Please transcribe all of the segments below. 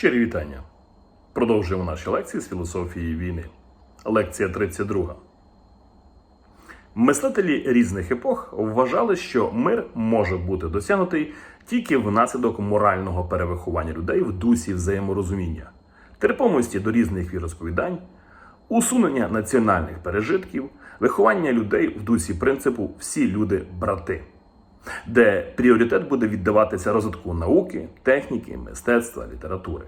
Щирі вітання. Продовжуємо наші лекції з філософії війни. Лекція 32. Мислителі різних епох вважали, що мир може бути досягнутий тільки внаслідок морального перевиховання людей в дусі взаєморозуміння, терпимості до різних віросповідань, усунення національних пережитків, виховання людей в дусі принципу всі люди брати де пріоритет буде віддаватися розвитку науки, техніки, мистецтва, літератури.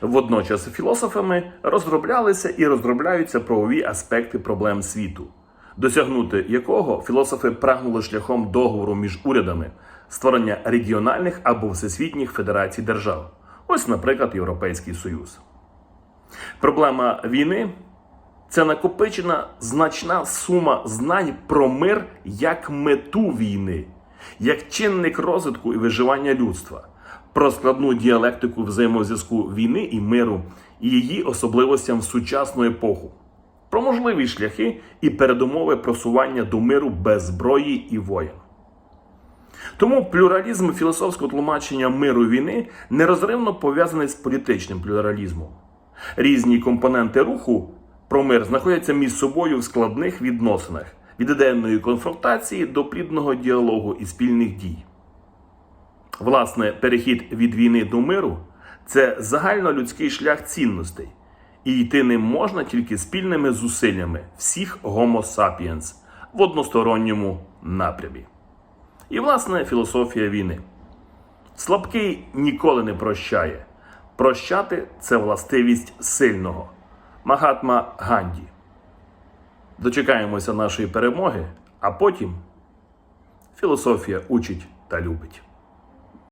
Водночас філософами розроблялися і розробляються правові аспекти проблем світу, досягнути якого філософи прагнули шляхом договору між урядами, створення регіональних або всесвітніх федерацій держав, ось, наприклад, Європейський Союз. Проблема війни це накопичена значна сума знань про мир як мету війни, як чинник розвитку і виживання людства, про складну діалектику взаємозв'язку війни і миру і її особливостям в сучасну епоху, про можливі шляхи і передумови просування до миру без зброї і воєн. Тому плюралізм філософського тлумачення миру війни нерозривно пов'язаний з політичним плюралізмом. Різні компоненти руху про мир знаходяться між собою в складних відносинах від ідейної конфронтації до плідного діалогу і спільних дій. Власне, перехід від війни до миру це загальнолюдський шлях цінностей, і йти ним можна тільки спільними зусиллями всіх Homo sapiens в односторонньому напрямі. І, власне, філософія війни. Слабкий ніколи не прощає. Прощати це властивість сильного. Магатма Ганді. Дочекаємося нашої перемоги, а потім філософія учить та любить.